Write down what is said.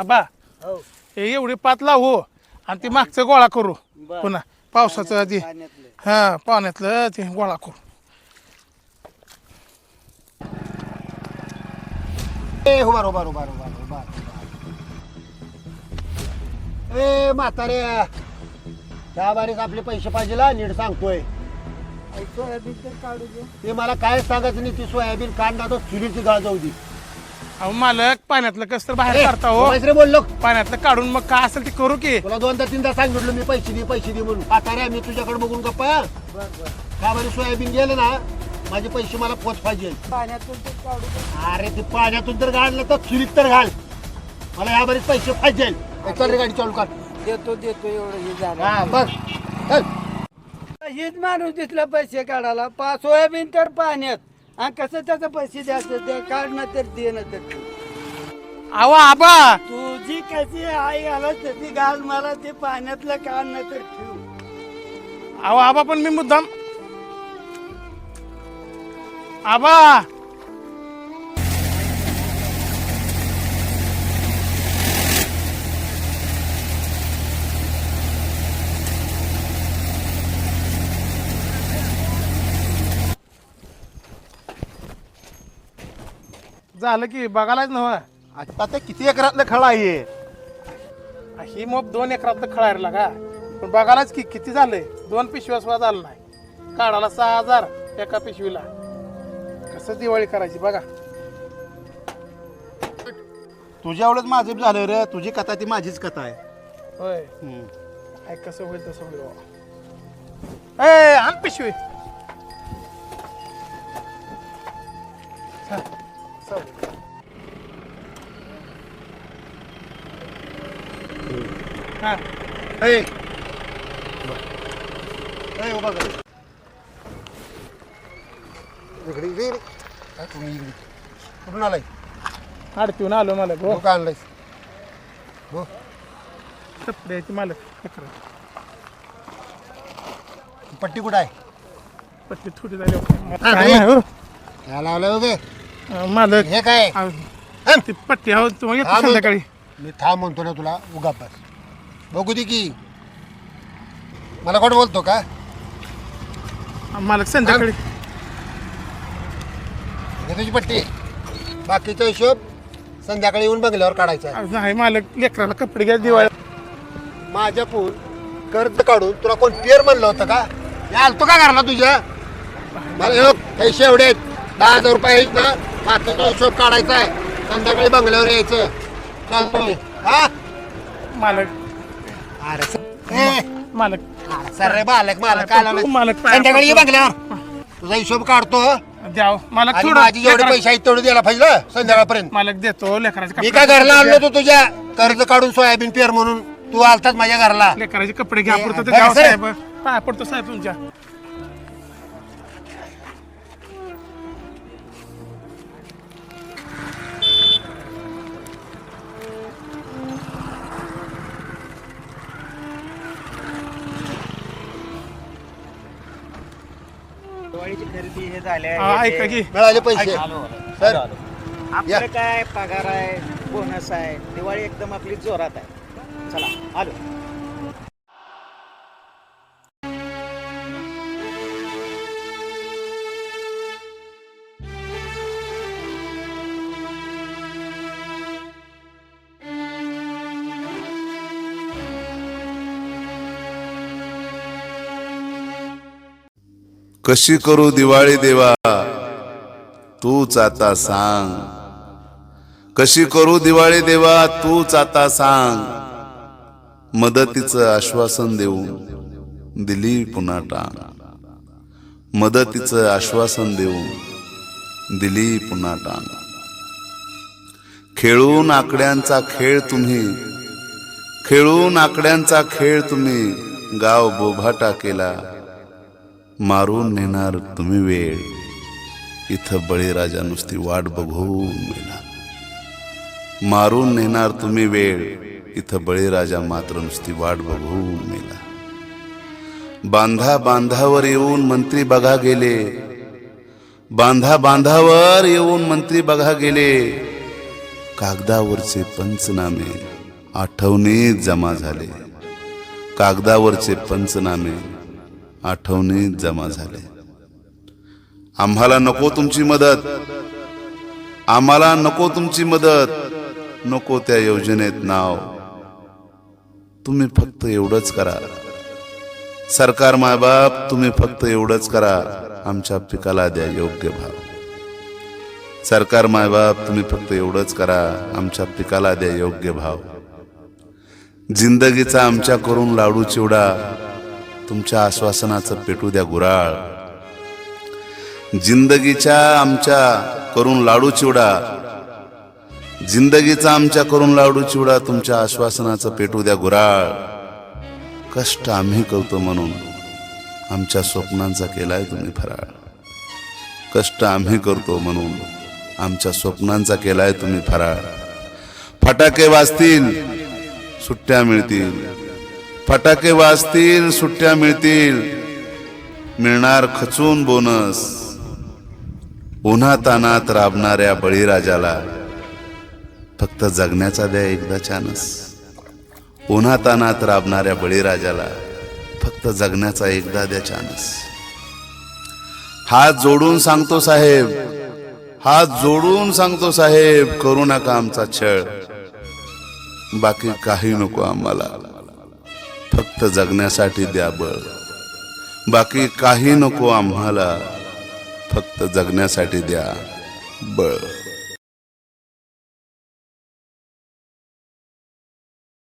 आबा हो. हे एवढी पात लावू आणि ती मागचं गोळा करू. बरं. पुन्हा पावसाचं आधी. पाण्यातलं. हा पाण्यातलं ते गोळा करू. ए उभार उभार उभार उभार उभार ए म्हातारे. त्या बारीक आपले पैसे पाहिजे ला नीट सांगतोय. सोयाबीन तर काढू दे. ते मला काय सांगायचं नाही ती सोयाबीन कांदा तो चुलीची गाळ जाऊ दे. अहो मालक पाण्यातलं कसं तर बाहेर काढता हो. रे बोललो. पाण्यातलं काढून मग काय असेल ते करू की. तुला दोनदा तीनदा सांगितलं मी पैसे दे पैसे दे म्हणून. म्हातारे मी तुझ्याकडे बघून गप्पा. बर बर सोयाबीन गेलं ना माझे पैसे मला पोच पाहिजे. पाण्यातून तर काढू दे. अरे ते पाण्यातून तर गाडलं तर चुलीत तर घाल. मला या बारीक पैसे पाहिजे. ए, चल रे गाडी चालू कर. देतो देतो एवढं हे हा चल. हेच माणूस दिसला पैसे काढायला. पा सोयाबीन तर पाण्यात. आणि कसं त्याचं पैसे द्यायचं? ते काढणं तर देणं तर ठेव. अहो आबा! तुझी कशी आई घालत तशी घाल मला ते पाण्यातलं काढणं तर ठेव. अहो आबा पण मी मुद्दाम आबा! झालं की बघायलाच नव्हा आता किती एकरातलं खळा आहे? ही मोप दोन एकरात खळायला का पण बघायलाच की किती झालंय? दोन पिशव्या सुद्धा झालं नाही. काढायला सहा हजार एका पिशवीला. कसं दिवाळी करायची बघा. तुझ्या एवढंच माझं झालं रे. तुझी कथा ती माझीच कथा आहे. होय. काय कसं होईल तसं होईल बाबा. ए आण पिशवी. चल. हा ए, ए, उभा कर. इकडे, इकडे, इकडे. काय तुम्ही इकडे? कुठून आलाय आडतीहून आलो मला गो का आणलायस हो कपड्याची मालक अकरा. पट्टी कुठं आहे पट्टी थोडी झाली हा, काय होय. हो. काय मालक. हे काय? अं, ती पट्टी हो तुम्हाला हा, बोल. संध्याकाळी. मी थांब म्हणतो ना तुला उगा बस बघू दे की. मला कोण बोलतो का? मालक संध्याकाळी. हे तुझी पट्टी. बाकीचा हिशोब संध्याकाळी येऊन बंगल्यावर काढायचा आहे. नाही मालक लेकराला कपडे घ्या दिवाळी. माझ्या फोन कर्ज काढून तुला कोण पेर म्हणलं होतं का? हे आलतो का घरला तुझ्या? मला हे बघ, पैसे एवढे आहेत. दहा हजार रुपये आहेत ना. बाकीचा हिशोब काढायचा आहे. संध्याकाळी बंगल्यावर यायचं. चालतोय. हा? मालक. अरे स- ए, मालक. अरे सर रे बालक मालक? मालक पाया संध्याकाळी ये पडतो. बंगल्यावर. तुझा हिशोब काढतो. द्याव मालक थोडं माझी जेवढे लेकरा- पैसे आहेत तेवढे द्यायला पाहिजे संध्याकाळपर्यंत. मालक देतो लेकराचे मी कपडे काय घरला आणलो होतो तुझ्या? कर्ज काढून सोयाबीन पेर म्हणून. तू आलताच माझ्या घरला. लेकराचे कपडे घ्या ए, पुरतं. ते बरं, द्यावं सर. साहेब. पाया पडतो साहेब तुमच्या. दिवाळीची खरेदी हे झाल्या हा, ऐका की. मिळाले पैसे. सर. आपलं काय पगार आहे बोनस आहे दिवाळी एकदम आपली जोरात आहे. चला आलो. कशी करू दिवाळी देवा? तूच आता सांग. कशी करू दिवाळी देवा? तूच आता सांग. मदतीचं आश्वासन देऊन दिली पुन्हा टांग. मदतीचं आश्वासन देऊन दिली पुन्हा टांग. खेळून आकड्यांचा खेळ तुम्ही खेळून आकड्यांचा खेळ तुम्ही गाव बोभाटा केला. मारून नेणार तुम्ही वेळ. इथं बळीराजा नुसती वाट बघून मेला मारून नेणार तुम्ही वेळ. इथं बळीराजा मात्र नुसती वाट बघून मेला बांधा बांधावर येऊन मंत्री बघा गेले. बांधा बांधावर येऊन मंत्री बघा गेले. कागदावरचे पंचनामे आठवणीत जमा झाले. कागदावरचे पंचनामे आठवणीत जमा झाले. आम्हाला नको तुमची मदत. आम्हाला नको तुमची मदत. नको त्या योजनेत नाव. तुम्ही फक्त एवढंच करा. सरकार मायबाप तुम्ही फक्त एवढंच करा. आमच्या पिकाला द्या योग्य भाव. सरकार मायबाप तुम्ही फक्त एवढंच करा. आमच्या पिकाला द्या योग्य भाव. जिंदगीचा आमच्या करून लाडू चिवडा. तुमच्या आश्वासनाचं पेटू द्या गुराळ. जिंदगीच्या आमच्या करून लाडू चिवडा. जिंदगीचा आमच्या करून लाडू चिवडा तुमच्या आश्वासनाचं पेटू द्या गुराळ. कष्ट आम्ही करतो म्हणून आमच्या स्वप्नांचा केलाय तुम्ही फराळ. कष्ट आम्ही करतो म्हणून आमच्या स्वप्नांचा केलाय तुम्ही फराळ. फटाके वाजतील सुट्ट्या मिळतील. फटाके वाजतील सुट्ट्या मिळतील. मिळणार खचून बोनस. उन्हा तानात राबणाऱ्या बळीराजाला फक्त जगण्याचा द्या एकदा चानस. उन्हा तानात राबणाऱ्या बळीराजाला फक्त जगण्याचा एकदा द्या चानस. हात जोडून सांगतो साहेब. हात जोडून सांगतो साहेब. करू नका आमचा छळ. बाकी काही नको आम्हाला. फक्त जगण्यासाठी द्या बळ. बाकी काही नको आम्हाला फक्त जगण्यासाठी द्या बळ.